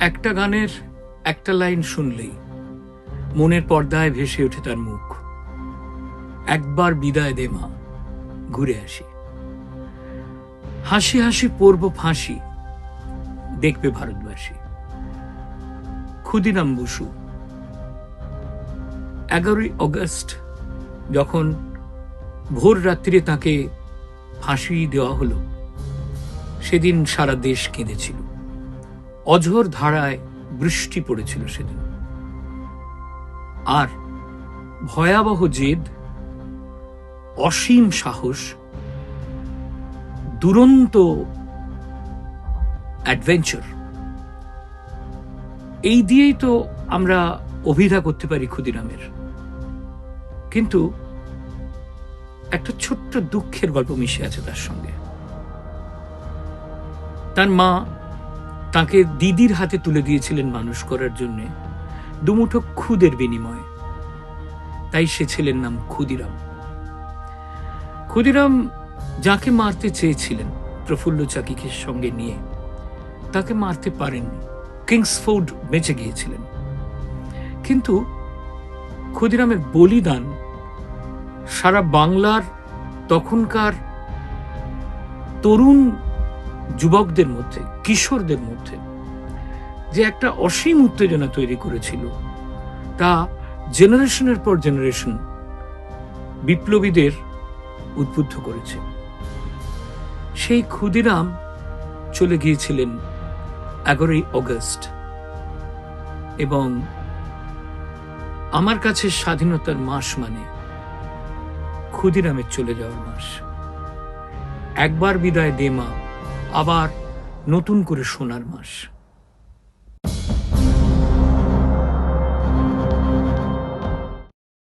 একটা গানের একটা লাইন শুনলেই মনের পর্দায় ভেসে ওঠে তার মুখ। একবার বিদায় দে মা, ঘুরে আসি। হাসি হাসি পড়ব ফাঁসি, দেখবে ভারতবাসী। ক্ষুদিরাম বসু, এগারোই অগস্ট যখন ভোর রাত্রিরে তাকে ফাঁসি দেওয়া হলো, সেদিন সারা দেশ কেঁদেছিল। অঝোর ধারায় বৃষ্টি পড়েছিল সেদিন। আর ভয়াবহ জেদ, অসীম সাহস, দুরন্ত অ্যাডভেঞ্চার এই দিয়েই তো আমরা অভিধা করতে পারি ক্ষুদিরামের। কিন্তু একটা ছোট্ট দুঃখের গল্প মিশে আছে তার সঙ্গে। তার মা তাকে দিদির হাতে তুলে দিয়েছিলেন মানুষ করার জন্য দুমুঠো খুদের বিনিময়ে। তাই সে ছেলের নাম ক্ষুদিরাম। ক্ষুদিরাম যাকে মারতে চেয়েছিলেন প্রফুল্ল চাকিকে সঙ্গে নিয়ে, তাকে মারতে পারেননি, কিংসফোর্ড বেঁচে গিয়েছিলেন। কিন্তু ক্ষুদিরামের বলিদান সারা বাংলার তখনকার তরুণ যুবকদের মধ্যে, কিশোরদের মধ্যে, যে একটা অসীম উত্তেজনা তৈরি করেছিল, তা জেনারেশনের পর জেনারেশন বিপ্লবীদের উদ্বুদ্ধ করেছে। সেই ক্ষুদিরাম চলে গিয়েছিলেন এগারোই অগস্ট এবং আমার কাছে স্বাধীনতার মাস মানে ক্ষুদিরামের চলে যাওয়ার মাস। একবার বিদায় দে মা। আবার নতুন করে সোনার মাস।